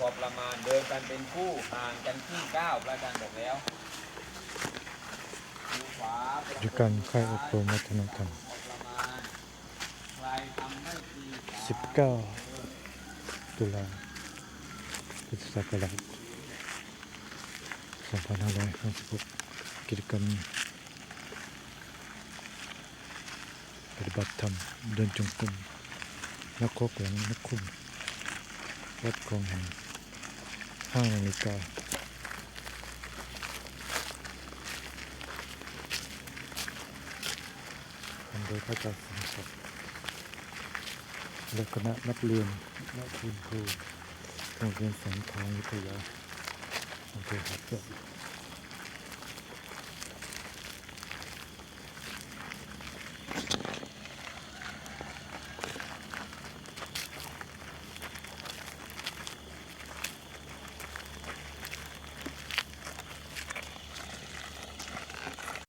พอประมาณเดินกันเป็นคู่ห่างกันครึ่งก้าพระอาจารย์บอกแล้วมือขวายุกันค่ายอบรมวัฒนธรรมพอประมาณใครทำไม่ดี19 ตุลาพุทธศักราช2556กิจกรรมปฏิบัติธรรมเดินจงกรมนักโคกหลังนักคุ้มวัดคลองแห่ง 5นาฬิกาทำโดยพระอาจารย์สมศักดิ์และคณะนักเรียนนักคุณครูโรงเรียนแสงทองวิทยาอำเภอหัดใหญ่